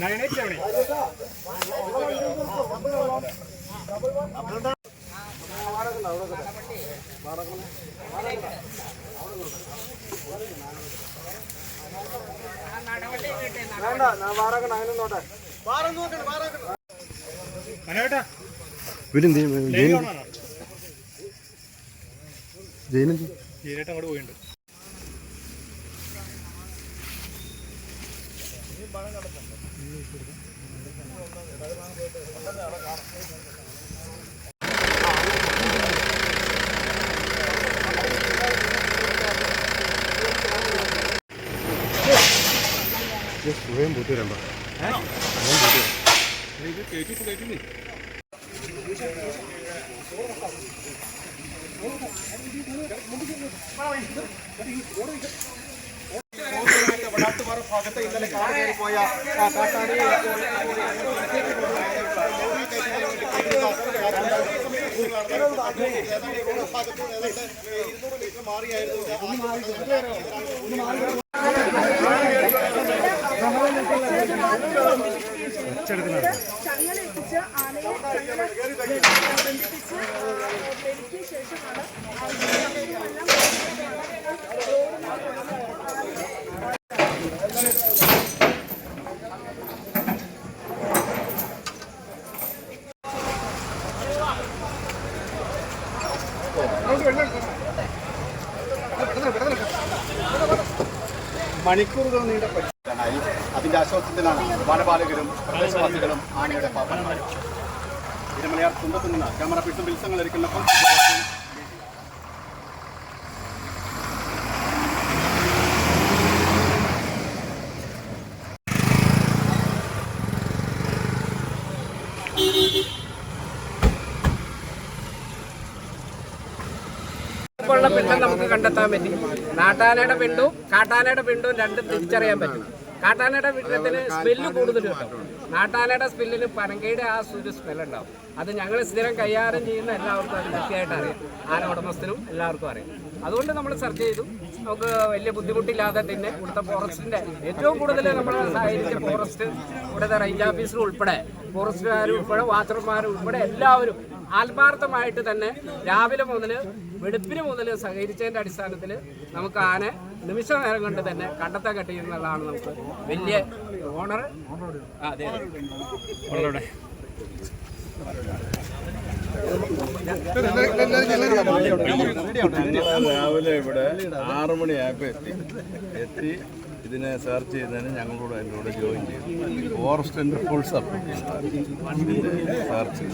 നയനേറ്റ് എവിടെ ഇവരെന്ത് ചെയ്യും? ജയിലിൽ ജയിലിൽ ജീരേട്ട് അങ്ങോട്ട് പോയിട്ടുണ്ട് സുഖം പൂത്തി വരാൻ പറയാം കയറ്റില്ലേ ഭാഗത്ത് ഇന്നലെ കയറി പോയ കാട്ടാടി ഇരുന്നൂറ് മീറ്റർ മാറിയായിരുന്നു ചങ്ങലെത്തിച്ച് ആനയെ ബന്ധിപ്പിച്ച് പെരുക്കിയ ശേഷമാണ് ആ വെള്ളം മണിക്കൂറുകൾ നീണ്ട പരിശീലനമായി അതിന്റെ ആശ്വാസത്തിലാണ് വനപാലകരും പ്രദേശവാസികളും ആനയുടെ പാപ്പന്മാരും. തിരുമലയാർ കുന്തത്തു നിന്ന് ക്യാമറ പിടിച്ചും വിൽസങ്ങൾ ഇരിക്കുന്നപ്പോൾ ഉള്ള പിണ്ടം നമുക്ക് കണ്ടെത്താൻ പറ്റും. നാട്ടാനയുടെ പിണ്ടും കാട്ടാനയുടെ പിണ്ടും രണ്ടും തിരിച്ചറിയാൻ പറ്റും. കാട്ടാനയുടെ പിണ്ടത്തിന് സ്മെല്ല് കൂടുതൽ കിട്ടും. നാട്ടാനയുടെ സ്മെല്ലിന് പനങ്കയുടെ ആ ഒരു സ്മെല്ല് ഉണ്ടാവും. അത് ഞങ്ങൾ സ്ഥിരം കൈകാര്യം ചെയ്യുന്ന എല്ലാവർക്കും അത് കൃത്യമായിട്ട് അറിയാം. ആന ഉടമസ്ഥനും എല്ലാവർക്കും അറിയാം. അതുകൊണ്ട് നമ്മൾ സെർച്ച് ചെയ്തു. നമുക്ക് വലിയ ബുദ്ധിമുട്ടില്ലാതെ തന്നെ ഇവിടുത്തെ ഫോറസ്റ്റിന്റെ ഏറ്റവും കൂടുതൽ നമ്മൾ സഹകരിച്ച ഫോറസ്റ്റ് ഇവിടുത്തെ റേഞ്ച് ഓഫീസർ ഉൾപ്പെടെ ഫോറസ്റ്റുകാരും ഉൾപ്പെടെ വാച്ചർമാരും ഉൾപ്പെടെ എല്ലാവരും ആത്മാർത്ഥമായിട്ട് തന്നെ രാവിലെ മുതൽ വെളുപ്പിന് മുതൽ സഹകരിച്ചതിന്റെ അടിസ്ഥാനത്തിൽ നമുക്ക് ആനെ നിമിഷ നേരം കൊണ്ട് തന്നെ കണ്ടെത്താൻ കഴിയുന്നതാണ് നമുക്ക് വലിയ ഓണർ അതെ രാവിലെ ഇവിടെ ആറു മണിയായപ്പോൾ എത്തി. എത്തി. ഇതിനെ സെർച്ച് ചെയ്തതിന് ഞങ്ങളോട് അതിന്റെ കൂടെ ജോയിൻ ചെയ്തു ഫോറസ്റ്റിന്റെ ഫുൾ സപ്പോർട്ട് സെർച്ച്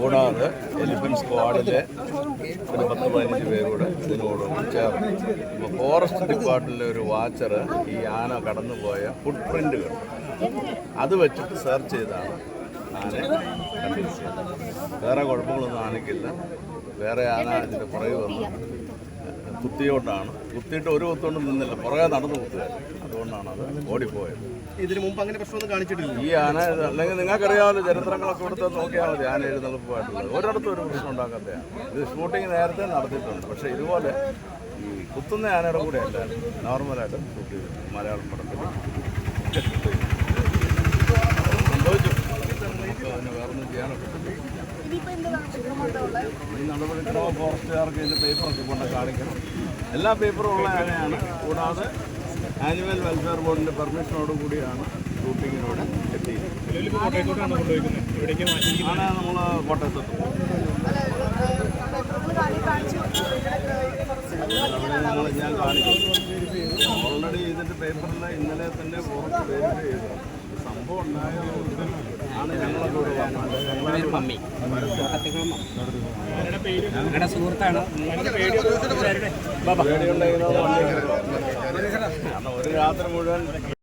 കൂടാതെ എലിഫന്റ് സ്ക്വാഡിലെ ഒരു പത്ത് പതിനഞ്ച് പേരോട് ഇതിനോട് ചേർന്നു. അപ്പോൾ ഫോറസ്റ്റ് ഡിപ്പാർട്ട്മെന്റിലെ ഒരു വാച്ചർ ഈ ആന കടന്നുപോയ ഫുട് പ്രിന്റുകൾ അത് വെച്ചിട്ട് സെർച്ച് ചെയ്താണ് ആനയെ കണ്ടുപിടിച്ചത് വേറെ കുഴപ്പങ്ങളൊന്നും ആനയ്ക്കില്ല. വേറെ ആന ഇതിന്റെ പുറകെ വന്നു. കുത്തിയോട്ടാണ്. കുത്തിയിട്ട് ഒരു കുത്തോണ്ട് നിന്നില്ല. പുറകെ നടന്ന് കുത്തുകയാണ് അതുകൊണ്ടാണ് അത് ഓടിപ്പോയത്. ഇതിനു മുമ്പ് അങ്ങനെ പ്രശ്നമൊന്നും കാണിച്ചിട്ടില്ല. ഈ ആന അല്ലെങ്കിൽ നിങ്ങൾക്കറിയാമല്ലോ ചരിത്രങ്ങളൊക്കെ എടുത്ത് നോക്കിയാൽ മതി ആന എഴുന്നള്ളിപ്പായിട്ടുള്ളത്. ഒരിടത്തും ഒരു പ്രശ്നം ഉണ്ടാക്കാത്തതാണ് ഇത് ഷൂട്ടിംഗ് നേരത്തെ നടത്തിയിട്ടുണ്ട്. പക്ഷേ ഇതുപോലെ ഈ കുത്തുന്ന ആനയുടെ കൂടെ അല്ല നോർമലായിട്ട് ഷൂട്ട് ചെയ്തിട്ടുണ്ട്. മലയാളം പടത്തിൽ ഈ നടപടിക്രമം ഫോറസ്റ്റുകാർക്ക് ഇതിന്റെ പേപ്പറൊക്കെ കൊണ്ട് കാണിക്കണം. എല്ലാ പേപ്പറും ഉള്ള ആനയാണ്. കൂടാതെ ആനിമൽ വെൽഫെയർ ബോർഡിന്റെ പെർമിഷനോട് കൂടിയാണ് ഷൂട്ടിങ്ങിനോട് എത്തിയത് ആന നമ്മൾ കോട്ടയത്തെത്തും ഞാൻ കാണിക്കും. ഓൾറെഡി ഇതിന്റെ പേപ്പറിൽ ഇന്നലെ തന്നെ ഫോറസ്റ്റ് വെരിഫൈ ചെയ്തു. സംഭവം ആണ് ഞങ്ങളെ മമ്മി ഞങ്ങളുടെ സുഹൃത്താണ് ഒരു രാത്രി മുഴുവൻ